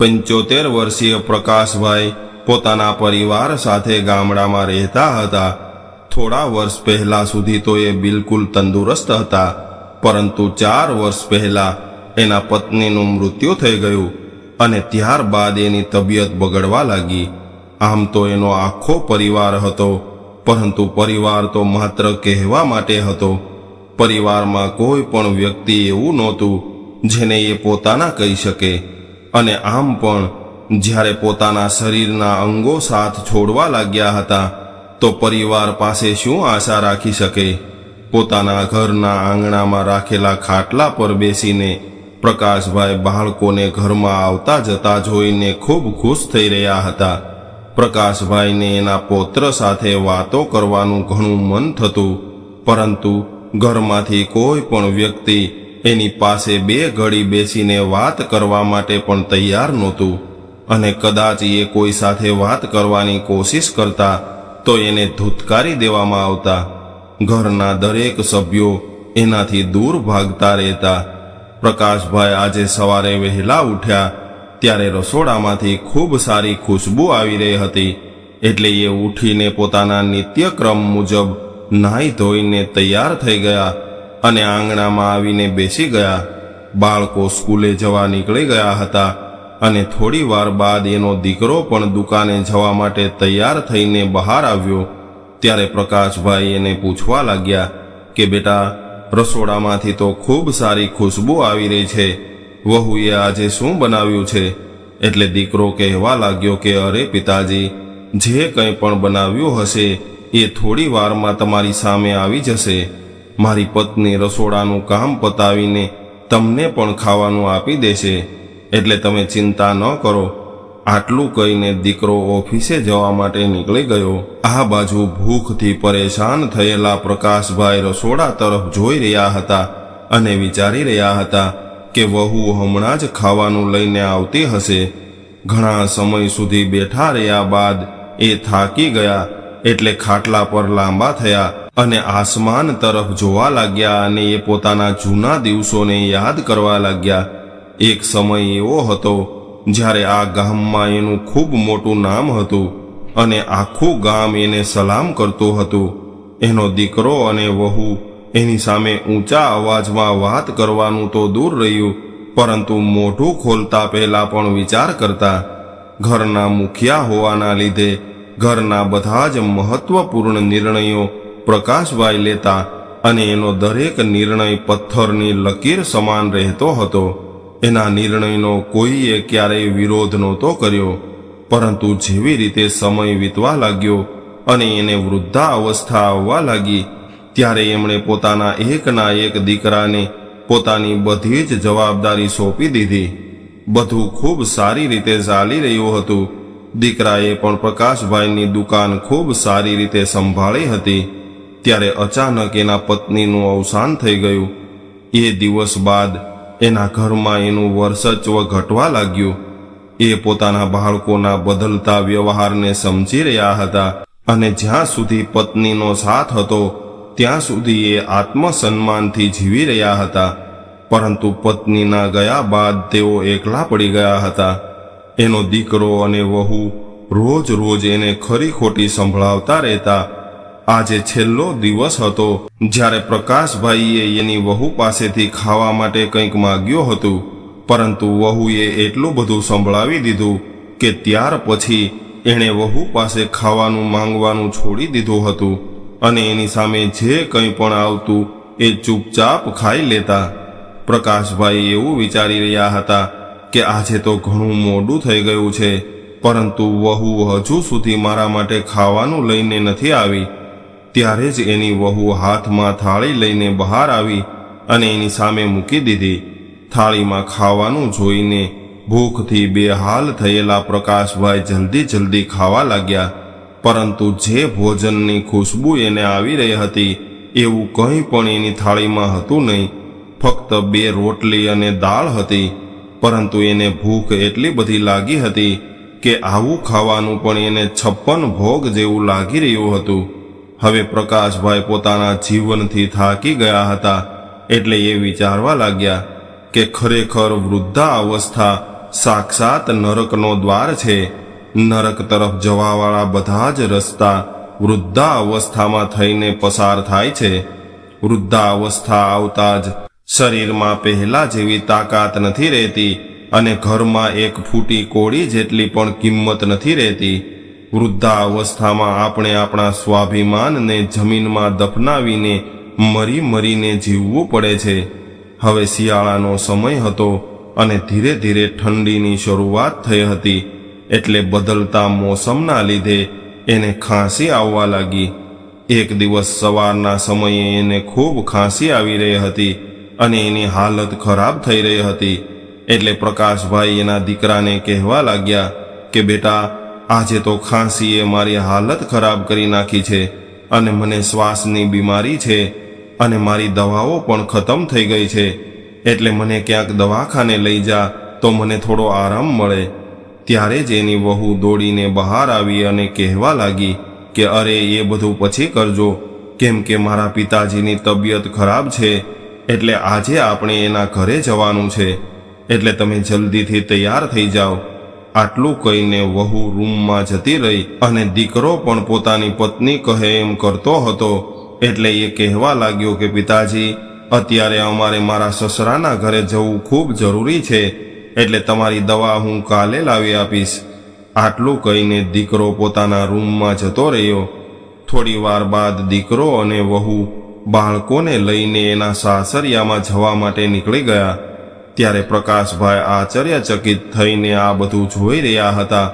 પંચોતેર વર્ષીય પ્રકાશભાઈ પોતાના પરિવાર સાથે ગામડામાં રહેતા હતા. થોડા વર્ષ પહેલા સુધી તો એ બિલકુલ તંદુરસ્ત હતા, પરંતુ ચાર વર્ષ પહેલા એના પત્નીનું મૃત્યુ થઈ ગયું અને ત્યારબાદ એની તબિયત બગડવા લાગી. આમ તો એનો આખો પરિવાર હતો, પરંતુ પરિવાર તો માત્ર કહેવા માટે હતો. પરિવારમાં કોઈ પણ વ્યક્તિ એવું નહોતું જેને એ પોતાના કહી શકે. અને આમ પણ, જ્યારે પોતાના શરીરના અંગો સાથ છોડવા લાગ્યા હતા, તો પરિવાર પાસે શું આશા રાખી શકે? પોતાના ઘરના આંગણામાં રાખેલા ખાટલા પર બેસીને પ્રકાશભાઈ બાળકોને ઘરમાં આવતા જતા જોઈને ખૂબ ખુશ થઈ રહ્યા હતા. પ્રકાશભાઈને એના પૌત્ર સાથે વાતો કરવાનું ઘણું મન થતું, પરંતુ ઘરમાંથી કોઈ પણ વ્યક્તિ એની પાસે બે ઘડી બેસીને વાત કરવા માટે પણ તૈયાર નહોતું. અને કદાચ એ કોઈ સાથે વાત કરવાની કોશિશ કરતા તો એને ધૂતકારી દેવામાં આવતા. ઘરના દરેક સભ્યો એનાથી દૂર ભાગતા રહેતા. પ્રકાશભાઈ આજે સવારે વહેલા ઉઠ્યા, ત્યારે રસોડામાંથી ખૂબ સારી ખુશ્બુ આવી રહી હતી, એટલે એ ઉઠીને પોતાના નિત્યક્રમ મુજબ નાહી ધોઈને તૈયાર થઈ ગયા. અને આંગણામાં આવીને બેસી ગયા. બાળકો સ્કૂલે જવા નીકળી ગયા હતા અને થોડી વાર બાદ એનો દીકરો પણ દુકાને જવા માટે તૈયાર થઈને બહાર આવ્યો. ત્યારે પ્રકાશભાઈ એને પૂછવા લાગ્યા કે, બેટા, રસોડામાંથી તો ખૂબ સારી ખુશ્બુ આવી રહી છે. વહુએ આજે શું બનાવ્યું છે? એટલે દીકરો કહેવા લાગ્યો કે, અરે પિતાજી, જે કંઈ પણ બનાવ્યું હશે એ થોડી વારમાં તમારી સામે આવી જશે. મારી પત્ની રસોડાનું કામ પતાવીને તમને પણ ખાવાનું આપી દેશે. એટલે તમે ચિંતા ન કરો. આટલું કહીને દીકરો ઓફિસે જવા માટે નીકળી ગયો. આ બાજુ ભૂખથી પરેશાન થયેલા પ્રકાશભાઈ રસોડા તરફ જોઈ રહ્યા હતા અને વિચારી રહ્યા હતા કે વહુ હમણાં જ ખાવાનું લઈને આવતી હશે. ઘણા સમય સુધી બેઠા રહ્યા બાદ એ થાકી ગયા એટલે ખાટલા પર લાંબા થયા અને આસમાન તરફ જોવા લાગ્યા અને એ પોતાના જૂના દિવસોને યાદ કરવા લાગ્યા. એક સમય એવો હતો જ્યારે આ ગામમાં એનું ખૂબ મોટું નામ હતું અને આખું ગામ એને સલામ કરતું હતું. એનો દીકરો અને વહુ એની સામે ઊંચા અવાજમાં વાત કરવાનું તો દૂર રહ્યું, પરંતુ મોઢું ખોલતા પહેલા પણ વિચાર કરતા. ઘરના મુખિયા હોવાના લીધે ઘરના બધા જ મહત્વપૂર્ણ નિર્ણયો પ્રકાશભાઈ લેતા અને એનો દરેક નિર્ણય પથ્થરની લકીર સમાન રહેતો હતો. એના નિર્ણયનો કોઈએ ક્યારેય વિરોધ નહોતો કર્યો, પરંતુ જેવી રીતે સમય વીતવા લાગ્યો અને એને વૃદ્ધા અવસ્થા આવવા લાગી, ત્યારે એમણે પોતાના એકના એક દીકરાને પોતાની બધી જ જવાબદારી સોંપી દીધી. બધું ખૂબ સારી રીતે ચાલી રહ્યું હતું. દીકરાએ પણ પ્રકાશભાઈની દુકાન ખૂબ સારી રીતે સંભાળી હતી. ત્યારે અચાનક એના પત્નીનું અવસાન થઈ ગયું. એ દિવસ બાદ એના ઘરમાં એનું વર્ચસ્વ ઘટવા લાગ્યું. એ પોતાના બાળકોના બદલતા વ્યવહારને સમજી રહ્યા હતા અને જ્યાં સુધી પત્નીનો સાથ હતો, ત્યાં સુધી એ આત્મસન્માનથી જીવી રહ્યા હતા. પરંતુ પત્નીના ગયા બાદ તેઓ એકલા પડી ગયા હતા. એનો દીકરો અને વહુ રોજ રોજ એને ખરી ખોટી સંભળાવતા રહેતા આજે છેલ્લો દિવસ હતો. જ્યારે પ્રકાશભાઈએ એની વહુ પાસેથી ખાવા માટે કંઈક માગ્યું હતું, પરંતુ વહુએ એટલું બધું સંભળાવી દીધું કે ત્યાર પછી એણે વહુ પાસે ખાવાનું માંગવાનું છોડી દીધું હતું અને એની સામે જે કંઈ પણ આવતું એ ચૂપચાપ ખાઈ લેતા. પ્રકાશભાઈ એવું વિચારી રહ્યા હતા કે આજે તો ઘણું મોડું થઈ ગયું છે, પરંતુ વહુ હજુ સુધી મારા માટે ખાવાનું લઈને નથી આવી. ત્યારે જ એની વહુ હાથમાં થાળી લઈને બહાર આવી અને એની સામે મૂકી દીધી. થાળીમાં ખાવાનું જોઈને ભૂખથી બેહાલ થયેલા પ્રકાશભાઈ જલ્દી જલ્દી ખાવા લાગ્યા. પરંતુ જે ભોજનની ખુશ્બુ એને આવી રહી હતી, એવું કંઈ પણ એની થાળીમાં હતું નહીં. ફક્ત બે રોટલી અને દાળ હતી, પરંતુ એને ભૂખ એટલી બધી લાગી હતી કે આવું ખાવાનું પણ એને છપ્પન ભોગ જેવું લાગી રહ્યું હતું. હવે પ્રકાશભાઈ પોતાના જીવનથી થાકી ગયા હતા એટલે એ વિચારવા લાગ્યા કે ખરેખર વૃદ્ધા અવસ્થા સાક્ષાત નરકનો દ્વાર છે. નરક તરફ જવાવાળા બધા જ રસ્તા વૃદ્ધા અવસ્થામાં થઈને પસાર થાય છે. વૃદ્ધા અવસ્થા આવતા જ શરીરમાં પહેલા જેવી તાકાત નથી રહેતી અને ઘરમાં એક ફૂટી કોળી જેટલી પણ કિંમત નથી રહેતી. વૃદ્ધા અવસ્થામાં આપણે આપણા સ્વાભિમાનને જમીનમાં દફનાવીને મરી મરીને જીવવું પડે છે. હવે શિયાળાનો સમય હતો અને ધીરે ધીરે ઠંડીની શરૂઆત થઈ હતી, એટલે બદલતા મોસમના લીધે એને ખાંસી આવવા લાગી. એક દિવસ સવારના સમયે એને ખૂબ ખાંસી આવી રહી હતી અને એની હાલત ખરાબ થઈ રહી હતી, એટલે પ્રકાશભાઈ એના દીકરાને કહેવા લાગ્યા કે, બેટા આજે તો ખાંસીએ મારી હાલત ખરાબ કરી નાખી છે અને મને શ્વાસની બીમારી છે અને મારી દવાઓ પણ ખતમ થઈ ગઈ છે. એટલે મને ક્યાંક દવાખાને લઈ જા, તો મને થોડો આરામ મળે. ત્યારે જ એની વહુ દોડીને બહાર આવી અને કહેવા લાગી કે, અરે, એ બધું પછી કરજો. કેમ કે મારા પિતાજીની તબિયત ખરાબ છે, એટલે આજે આપણે એના ઘરે જવાનું છે. એટલે તમે જલ્દીથી તૈયાર થઈ જાઓ. આટલું કહીને વહુ રૂમમાં જતી રહી અને દીકરો પણ પોતાની પત્ની કહે એમ કરતો હતો. એટલે એ કહેવા લાગ્યો કે, પિતાજી, અત્યારે અમારે મારા સસરાના ઘરે જવું ખૂબ જરૂરી છે, એટલે તમારી દવા હું કાલે લાવી આપીશ. આટલું કહીને દીકરો પોતાના રૂમમાં જતો રહ્યો. થોડી વાર બાદ દીકરો અને વહુ બાળકોને લઈને એના સાસરિયામાં જવા માટે નીકળી ગયા. ત્યારે પ્રકાશભાઈ આશ્ચર્યચકિત થઈને આ બધું જોઈ રહ્યા હતા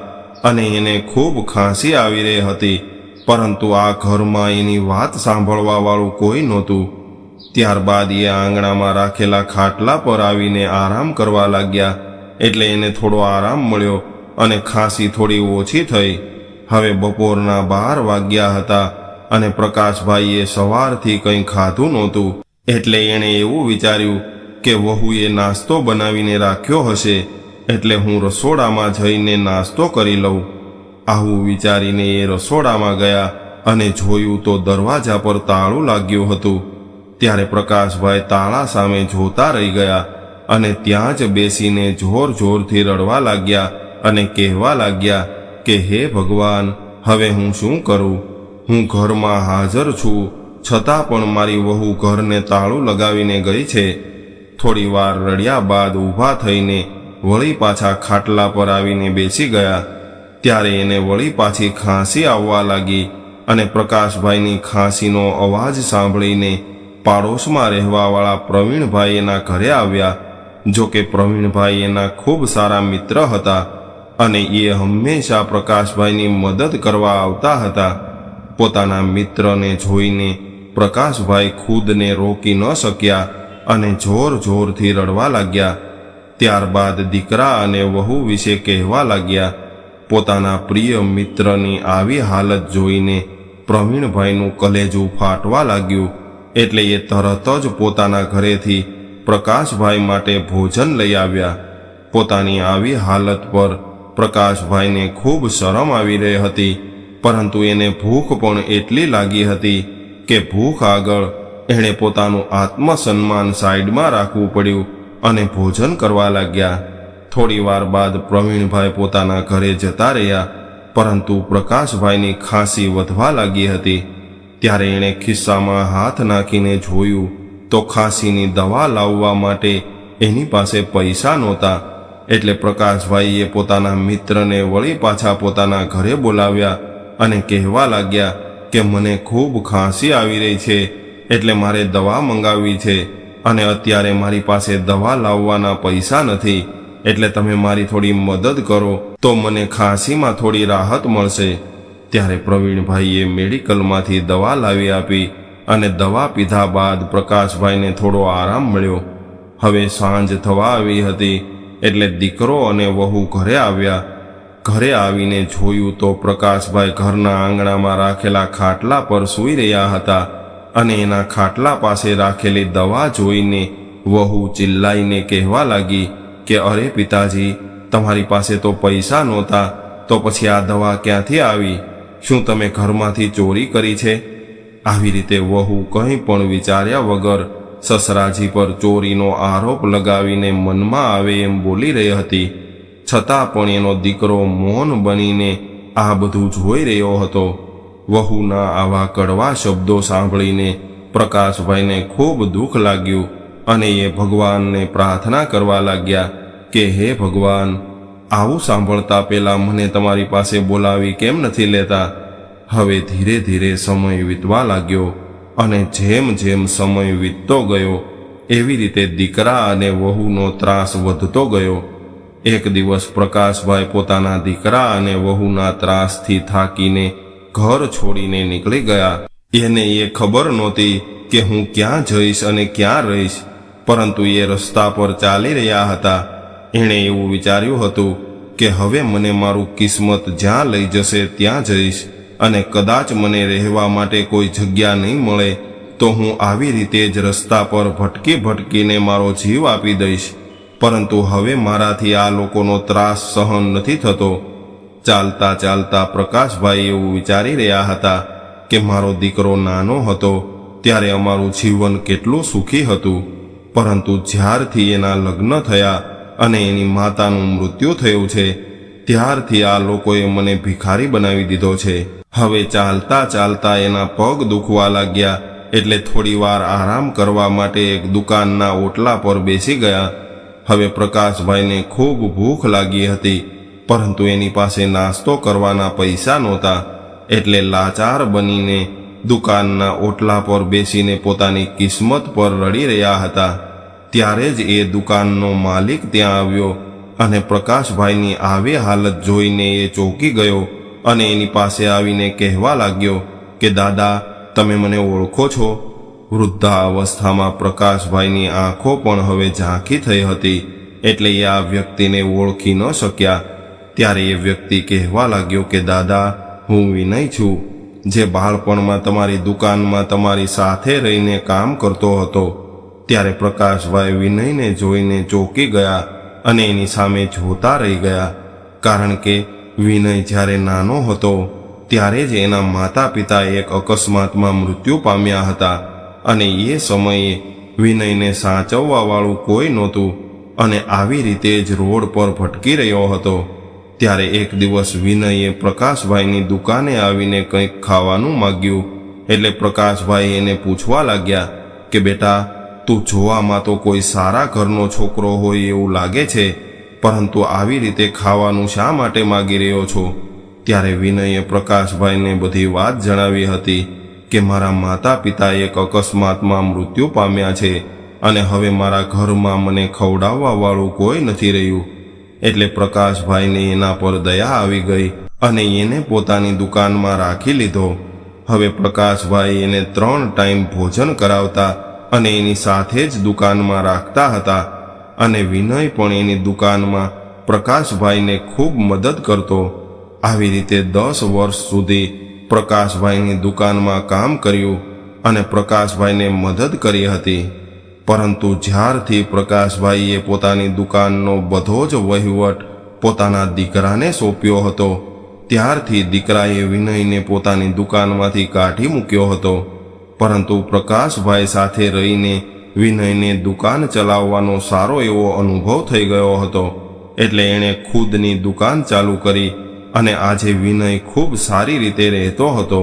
અને એને ખૂબ ખાંસી આવી રહી હતી. પરંતુ આ ઘરમાં એની વાત સાંભળવાવાળું કોઈ નહોતું. ત્યારબાદ એ આંગણામાં રાખેલા ખાટલા પર આવીને આરામ કરવા લાગ્યા. એટલે એને થોડો આરામ મળ્યો અને ખાંસી થોડી ઓછી થઈ. હવે બપોરના બાર વાગ્યા હતા અને પ્રકાશભાઈએ સવારથી કંઈ ખાધું નહોતું. એટલે એણે એવું વિચાર્યું કે વહુએ નાસ્તો બનાવીને રાખ્યો હશે, એટલે હું રસોડામાં જઈને નાસ્તો કરી લઉં. આવું વિચારીને એ રસોડામાં ગયા અને જોયું તો દરવાજા પર તાળું લાગ્યું હતું. ત્યારે પ્રકાશભાઈ તાળા સામે જોતા રહી ગયા અને ત્યાં જ બેસીને જોર જોરથી રડવા લાગ્યા અને કહેવા લાગ્યા કે, હે ભગવાન, હવે હું શું કરું? હું ઘરમાં હાજર છું. છતાં પણ મારી વહુ ઘરને તાળું લગાવીને ગઈ છે. થોડી વાર રડ્યા બાદ ઊભા થઈને વળી પાછા ખાટલા પર આવીને બેસી ગયા. ત્યારે એને વળી પાછી ખાંસી આવવા લાગી અને પ્રકાશભાઈની ખાંસીનો અવાજ સાંભળીને પાડોશમાં રહેવાવાળા પ્રવીણભાઈ એના ઘરે આવ્યા. જો કે પ્રવીણભાઈ એના ખૂબ સારા મિત્ર હતા અને એ હંમેશા પ્રકાશભાઈની મદદ કરવા આવતા હતા. પોતાના મિત્રને જોઈને પ્રકાશભાઈ ખુદને રોકી ન શક્યા અને જોર જોરથી રડવા લાગ્યા. ત્યારબાદ દીકરા અને વહુ વિશે કહેવા લાગ્યા, પોતાના પ્રિય મિત્રની આવી હાલત જોઈને પ્રવીણભાઈનું કલેજું ફાટવા લાગ્યું, એટલે એ તરત જ પોતાના ઘરેથી પ્રકાશભાઈ માટે ભોજન લઈ આવ્યા. પોતાની આવી હાલત પર પ્રકાશભાઈને ખૂબ શરમ આવી રહી હતી, પરંતુ એને ભૂખ પણ એટલી લાગી હતી કે ભૂખ આગળ એણે પોતાનું આત્મસન્માન સાઈડમાં રાખવું પડ્યું અને ભોજન કરવા લાગ્યા. થોડી વાર બાદ પ્રવીણભાઈ પોતાના ઘરે જતા રહ્યા, પરંતુ પ્રકાશભાઈની ખાંસી વધવા લાગી હતી. ત્યારે એણે ખિસ્સામાં હાથ નાખીને જોયું તો ખાંસીની દવા લાવવા માટે એની પાસે પૈસા નહોતા. એટલે પ્રકાશભાઈએ પોતાના મિત્રને વળી પાછા પોતાના ઘરે બોલાવ્યા અને કહેવા લાગ્યા કે મને ખૂબ ખાંસી આવી રહી છે. એટલે મારે દવા મંગાવવી છે અને અત્યારે મારી પાસે દવા લાવવાના પૈસા નથી, એટલે તમે મારી થોડી મદદ કરો તો મને ખાંસીમાં થોડી રાહત મળશે. ત્યારે પ્રવીણભાઈએ મેડિકલમાંથી દવા લાવી આપી અને દવા પીધા બાદ પ્રકાશભાઈને થોડો આરામ મળ્યો. હવે સાંજ થવા આવી હતી, એટલે દીકરો અને વહુ ઘરે આવ્યા. ઘરે આવીને જોયું તો પ્રકાશભાઈ ઘરના આંગણામાં રાખેલા ખાટલા પર સૂઈ રહ્યા હતા. અને એના ખાટલા પાસે રાખેલી દવા જોઈને વહુ ચિલ્લાઈને કહેવા લાગી કે, અરે પિતાજી, તમારી પાસે તો પૈસા નહોતા, તો પછી આ દવા ક્યાંથી આવી? શું તમે ઘરમાંથી ચોરી કરી છે? આવી રીતે વહુ કંઈ પણ વિચાર્યા વગર સસરાજી પર ચોરીનો આરોપ લગાવીને મનમાં આવે એમ બોલી રહી હતી. છતાં પણ એનો દીકરો મૌન બનીને આ બધું જોઈ રહ્યો હતો. વહુના આવા કડવા શબ્દો સાંભળીને પ્રકાશભાઈને ખૂબ દુઃખ લાગ્યું અને એ ભગવાનને પ્રાર્થના કરવા લાગ્યા કે, હે ભગવાન, આવું સાંભળતા પહેલાં મને તમારી પાસે બોલાવી કેમ નથી લેતા? હવે ધીરે ધીરે સમય વીતવા લાગ્યો અને જેમ જેમ સમય વીતતો ગયો, એવી રીતે દીકરા અને વહુનો ત્રાસ વધતો ગયો. એક દિવસ પ્રકાશભાઈ પોતાના દીકરા અને વહુના ત્રાસથી થાકીને ઘર છોડીને નીકળી ગયા. એને એ ખબર નહોતી કે હું ક્યાં જઈશ અને ક્યાં રહીશ. પરંતુ એ રસ્તા પર ચાલી રહ્યા હતા. એણે એવું વિચાર્યું હતું કે હવે મને મારું કિસ્મત જ્યાં લઈ જશે ત્યાં જઈશ. અને કદાચ મને રહેવા માટે કોઈ જગ્યા નહીં મળે, તો હું આવી રીતે જ રસ્તા પર ભટકી ભટકીને મારો જીવ આપી દઈશ. પરંતુ હવે મારાથી આ લોકોનો ત્રાસ સહન નથી થતો. ચાલતા ચાલતા પ્રકાશભાઈ એવું વિચારી રહ્યા હતા કે મારો દીકરો નાનો હતો ત્યારે અમારું જીવન કેટલું સુખી હતું. પરંતુ જ્યારથી એના લગ્ન થયા અને એની માતાનું મૃત્યુ થયું છે, ત્યારથી આ લોકોએ મને ભિખારી બનાવી દીધો છે. હવે ચાલતા ચાલતા એના પગ દુખવા લાગ્યા એટલે થોડીવાર આરામ કરવા માટે એક દુકાનના ઓટલા પર બેસી ગયા. હવે પ્રકાશભાઈને ખૂબ ભૂખ લાગી હતી પરંતુ એની પાસે નાસ્તો કરવાના પૈસા નહોતા, એટલે લાચાર બનીને દુકાનના ઓટલા પર બેસીને પોતાની કિસ્મત પર રડી રહ્યા હતા. ત્યારે જ એ દુકાનનો માલિક ત્યાં આવ્યો અને પ્રકાશભાઈની આવી હાલત જોઈને એ ચોંકી ગયો અને એની પાસે આવીને કહેવા લાગ્યો કે, દાદા, તમે મને ઓળખો છો. વૃદ્ધા અવસ્થામાં પ્રકાશભાઈની આંખો પણ હવે ઝાંખી થઈ હતી, એટલે એ આ વ્યક્તિને ઓળખી ન શક્યા. ત્યારે એ વ્યક્તિ કહેવા લાગ્યો કે, દાદા, હું વિનય છું, જે બાળપણમાં તમારી દુકાનમાં તમારી સાથે રહીને કામ કરતો હતો. ત્યારે પ્રકાશભાઈ વિનયને જોઈને ચોંકી ગયા અને એની સામે જોતા રહી ગયા. કારણ કે વિનય જ્યારે નાનો હતો, ત્યારે જ એના માતા પિતા એક અકસ્માતમાં મૃત્યુ પામ્યા હતા અને એ સમયે વિનયને સાચવવાવાળું કોઈ નહોતું અને આવી રીતે જ રોડ પર ભટકી રહ્યો હતો. ત્યારે એક દિવસ વિનયે પ્રકાશભાઈની દુકાને આવીને કંઈક ખાવાનું માગ્યું. એટલે પ્રકાશભાઈ એને પૂછવા લાગ્યા કે, બેટા, તું જોવામાં તો કોઈ સારા ઘરનો છોકરો હોય એવું લાગે છે, પરંતુ આવી રીતે ખાવાનું શા માટે માગી રહ્યો છો? ત્યારે વિનયે પ્રકાશભાઈને બધી વાત જણાવી હતી કે, મારા માતા પિતા એક અકસ્માતમાં મૃત્યુ પામ્યા છે અને હવે મારા ઘરમાં મને ખવડાવવા વાળું કોઈ નથી રહ્યું. એટલે પ્રકાશભાઈને એના પર દયા આવી ગઈ અને એને પોતાની દુકાનમાં રાખી લીધો. હવે પ્રકાશભાઈ એને ત્રણ ટાઈમ ભોજન કરાવતા અને એની સાથે જ દુકાનમાં રાખતા હતા અને વિનય પણ એની દુકાનમાં પ્રકાશભાઈને ખૂબ મદદ કરતો. આવી રીતે દસ વર્ષ સુધી પ્રકાશભાઈની દુકાનમાં કામ કર્યું અને પ્રકાશભાઈને મદદ કરી હતી. પરંતુ જ્યારથી પ્રકાશભાઈએ પોતાની દુકાનનો બધો જ વહીવટ પોતાના દીકરાને સોંપ્યો હતો, ત્યારથી દીકરાએ વિનયને પોતાની દુકાનમાંથી કાઢી મૂક્યો હતો. પરંતુ પ્રકાશભાઈ સાથે રહીને વિનયને દુકાન ચલાવવાનો સારો એવો અનુભવ થઈ ગયો હતો. એટલે એણે ખુદની દુકાન ચાલુ કરી અને આજે વિનય ખૂબ સારી રીતે રહેતો હતો.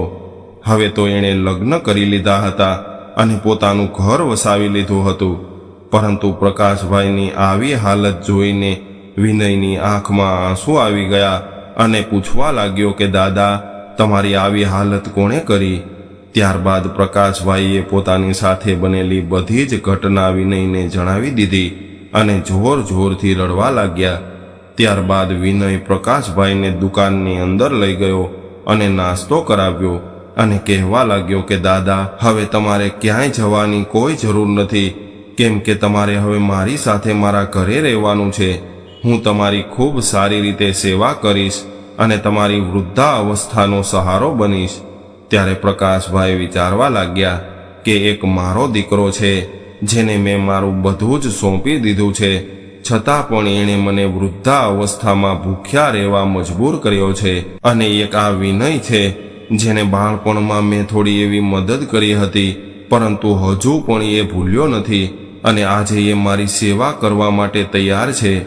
હવે તો એણે લગ્ન કરી લીધા હતા. અને પોતાનું ઘર વસાવી લીધું હતું. પરંતુ પ્રકાશભાઈની આવી હાલત જોઈને વિનયની આંખમાં આંસુ આવી ગયા અને પૂછવા લાગ્યો કે, દાદા, તમારી આવી હાલત કોણે કરી? ત્યારબાદ પ્રકાશભાઈએ પોતાની સાથે બનેલી બધી જ ઘટના વિનયને જણાવી દીધી અને જોર જોરથી રડવા લાગ્યા. ત્યારબાદ વિનય પ્રકાશભાઈને દુકાનની અંદર લઈ ગયો અને નાસ્તો કરાવ્યો. અને કહેવા લાગ્યો કે, દાદા, હવે તમારે ક્યાંય જવાની કોઈ જરૂર નથી. કેમ કે તમારે હવે મારી સાથે મારા ઘરે રહેવાનું છે. હું તમારી ખૂબ સારી રીતે સેવા કરીશ અને તમારી વૃદ્ધા અવસ્થાનો સહારો બનીશ. ત્યારે પ્રકાશભાઈ વિચારવા લાગ્યા કે, એક મારો દીકરો છે, જેને મેં મારું બધું જ સોંપી દીધું છે. છતાં પણ એણે મને વૃદ્ધા અવસ્થામાં ભૂખ્યા રહેવા મજબૂર કર્યો છે અને એક આ વિનય છે જેને બાળપણમાં મેં થોડી એવી મદદ કરી હતી, પરંતુ હજુ પણ એ ભૂલ્યો નથી અને આજે એ મારી સેવા કરવા માટે તૈયાર છે.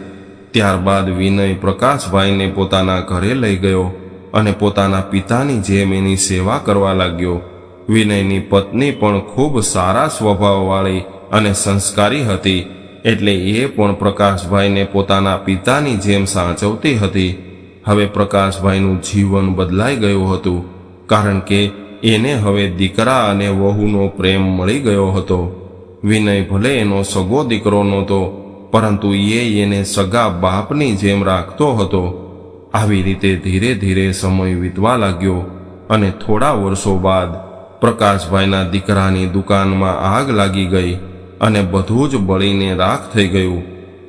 ત્યારબાદ વિનય પ્રકાશભાઈને પોતાના ઘરે લઈ ગયો અને પોતાના પિતાની જેમ એની સેવા કરવા લાગ્યો. વિનયની પત્ની પણ ખૂબ સારા સ્વભાવવાળી અને સંસ્કારી હતી, એટલે એ પણ પ્રકાશભાઈને પોતાના પિતાની જેમ સાચવતી હતી. હવે પ્રકાશભાઈનું જીવન બદલાઈ ગયું હતું. કારણ કે એને હવે દીકરા અને વહુનો પ્રેમ મળી ગયો હતો. વિનય ભલે એનો સગો દીકરો નહોતો, પરંતુ એ એને સગા બાપની જેમ રાખતો હતો. આવી રીતે ધીરે ધીરે સમય વીતવા લાગ્યો અને થોડા વર્ષો બાદ પ્રકાશભાઈના દીકરાની દુકાનમાં આગ લાગી ગઈ અને બધું જ બળીને રાખ થઈ ગયું.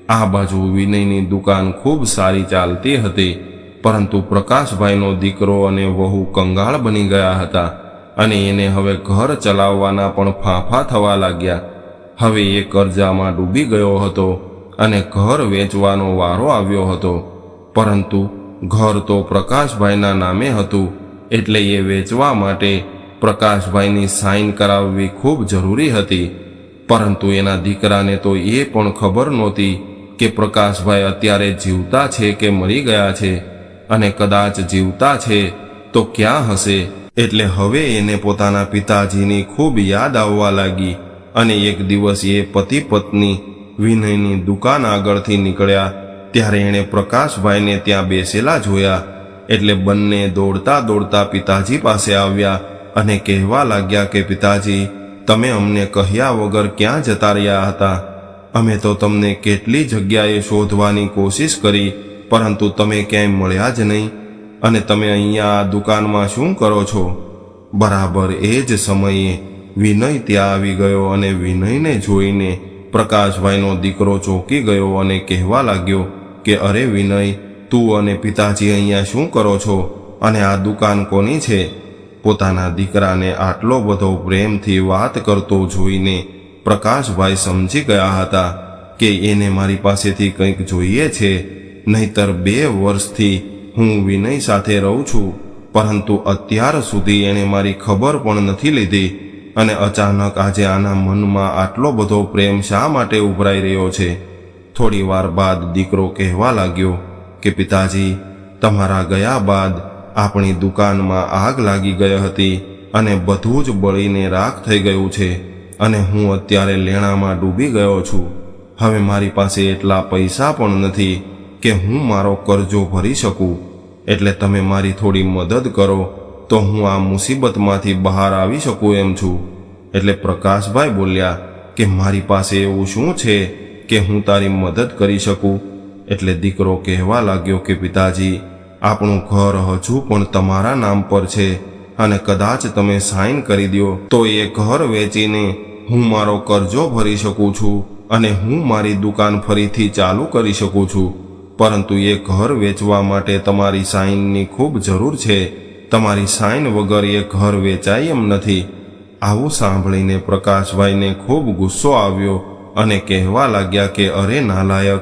આ બાજુ વિનયની દુકાન ખૂબ સારી ચાલતી હતી. પરંતુ પ્રકાશભાઈનો દીકરો અને વહુ કંગાળ બની ગયા હતા અને એને હવે ઘર ચલાવવાના પણ ફાંફા થવા લાગ્યા. હવે એ કરજામાં ડૂબી ગયો હતો અને ઘર વેચવાનો વારો આવ્યો હતો. પરંતુ ઘર તો પ્રકાશભાઈના નામે હતું, એટલે એ વેચવા માટે પ્રકાશભાઈની સાઈન કરાવવી ખૂબ જરૂરી હતી. પરંતુ એના દીકરાને તો એ પણ ખબર નહોતી કે પ્રકાશભાઈ અત્યારે જીવતા છે કે મરી ગયા છે. અને કદાચ જીવતા છે, તો ક્યાં હશે? એટલે હવે એને પોતાના પિતાજીની ખૂબ યાદ આવવા લાગી અને એક દિવસ એ પતિ પત્ની વિનયની દુકાન આગળથી નીકળ્યા. ત્યારે એણે પ્રકાશભાઈને ત્યાં બેસેલા જોયા. એટલે બંને દોડતા દોડતા પિતાજી પાસે આવ્યા અને કહેવા લાગ્યા કે, પિતાજી, તમે અમને કહ્યા વગર ક્યાં જતા રહ્યા હતા? અમે તો તમને કેટલી જગ્યાએ શોધવાની કોશિશ કરી પરંતુ તમે ક્યાંય મળ્યા જ નહીં. અને તમે અહીંયા આ દુકાનમાં શું કરો છો? બરાબર એ જ સમયે વિનય ત્યાં આવી ગયો અને વિનયને જોઈને પ્રકાશભાઈનો દીકરો ચોંકી ગયો અને કહેવા લાગ્યો કે, અરે વિનય, તું અને પિતાજી અહીંયા શું કરો છો? અને આ દુકાન કોની છે? પોતાના દીકરાને આટલો બધો પ્રેમથી વાત કરતો જોઈને પ્રકાશભાઈ સમજી ગયા હતા કે, એને મારી પાસેથી કંઈક જોઈએ છે. નહીતર બે વર્ષથી હું વિનય સાથે રહું છું, પરંતુ અત્યાર સુધી એણે મારી ખબર પણ નથી લીધી અને અચાનક આજે આના મનમાં આટલો બધો પ્રેમ શા માટે ઉભરાઈ રહ્યો છે? થોડી વાર બાદ દીકરો કહેવા લાગ્યો કે, પિતાજી, તમારા ગયા બાદ આપણી દુકાનમાં આગ લાગી ગઈ હતી અને બધું જ બળીને રાખ થઈ ગયું છે અને હું અત્યારે લેણામાં ડૂબી ગયો છું. હવે મારી પાસે એટલા પૈસા પણ નથી કે હું મારો કરજો ભરી શકું. એટલે તમે મારી થોડી મદદ કરો, તો હું આ મુસીબતમાંથી બહાર આવી શકું એમ છું. એટલે પ્રકાશભાઈ બોલ્યા કે મારી પાસે એવું શું છે કે હું તારી મદદ કરી શકું? એટલે દીકરો કહેવા લાગ્યો કે, પિતાજી, આપણું ઘર હજુ પણ તમારા નામ પર છે અને કદાચ તમે સાઈન કરી દો તો એ ઘર વેચીને હું મારો કરજો ભરી શકું છું અને હું મારી દુકાન ફરીથી ચાલુ કરી શકું છું. પરંતુ એ ઘર વેચવા માટે તમારી સાઈનની ખૂબ જરૂર છે. તમારી સાઈન વગર એ ઘર વેચાય એમ નથી. આવું સાંભળીને પ્રકાશભાઈને ખૂબ ગુસ્સો આવ્યો અને કહેવા લાગ્યા કે, અરે નાલાયક,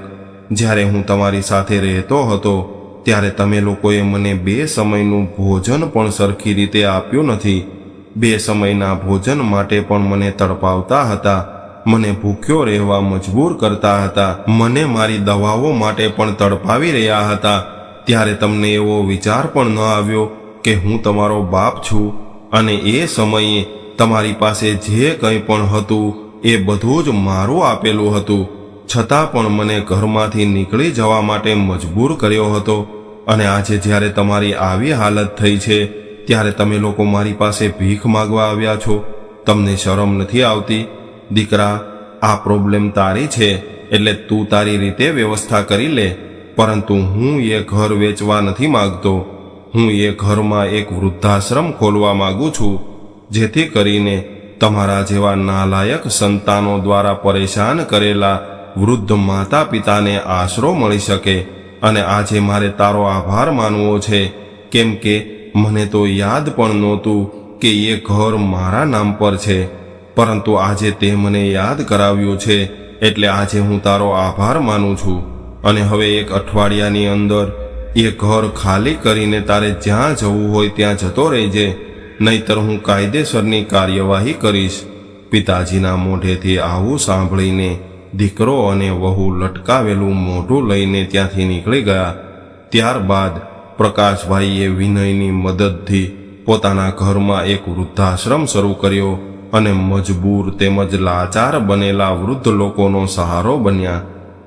જ્યારે હું તમારી સાથે રહેતો હતો, ત્યારે તમે લોકોએ મને બે સમયનું ભોજન પણ સરખી રીતે આપ્યું નથી. બે સમયના ભોજન માટે પણ મને તડપાવતા હતા. મને ભૂખ્યો રહેવા મજબૂર કરતા હતા. મને મારી દવાઓ માટે પણ તડપાવી રહ્યા હતા. ત્યારે તમને એવો વિચાર પણ ન આવ્યો કે હું તમારો બાપ છું અને એ સમયે તમારી પાસે જે કંઈ પણ હતું એ બધું જ મારું આપેલું હતું. છતાં પણ મને ઘરમાંથી નીકળી જવા માટે મજબૂર કર્યો હતો અને આજે જ્યારે તમારી આવી હાલત થઈ છે, ત્યારે તમે લોકો મારી પાસે ભીખ માગવા આવ્યા છો. તમને શરમ નથી આવતી? દીકરા, આ પ્રોબ્લેમ તારી છે, એટલે તું તારી રીતે વ્યવસ્થા કરી લે. પરંતુ હું એ ઘર વેચવા નથી માગતો. હું એ ઘરમાં એક વૃદ્ધાશ્રમ ખોલવા માગું છું, જેથી કરીને તમારા જેવા નાલાયક સંતાનો દ્વારા પરેશાન કરેલા વૃદ્ધ માતા પિતાને આશરો મળી શકે. અને આજે મારે તારો આભાર માનવો છે. કેમ કે મને તો યાદ પણ નહોતું કે એ ઘર મારા નામ પર છે. પરંતુ આજે તે મને યાદ કરાવ્યું છે, એટલે આજે હું તારો આભાર માનું છું. અને હવે એક અઠવાડિયાની અંદર એ ઘર ખાલી કરીને તારે જ્યાં જવું હોય ત્યાં જતો રહેજે, નહીતર હું કાયદેસરની કાર્યવાહી કરીશ. પિતાજીના મોઢેથી આવું સાંભળીને દીકરો અને વહુ લટકાવેલું મોઢું લઈને ત્યાંથી નીકળી ગયા. ત્યારબાદ પ્રકાશભાઈએ વિનયની મદદથી પોતાના ઘરમાં એક વૃદ્ધાશ્રમ શરૂ કર્યો. અને મજબૂર તેમજ લાચાર બનેલા વૃદ્ધ લોકોનો સહારો બન્યા.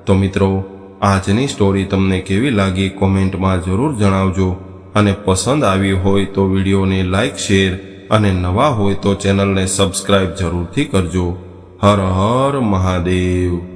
તો મિત્રો, આજની સ્ટોરી તમને કેવી લાગી કોમેન્ટમાં જરૂર જણાવજો. અને પસંદ આવી હોય તો વિડીયોને લાઇક શેર અને નવા હોય તો ચેનલને સબસ્ક્રાઇબ જરૂરથી કરજો. હર હર મહાદેવ.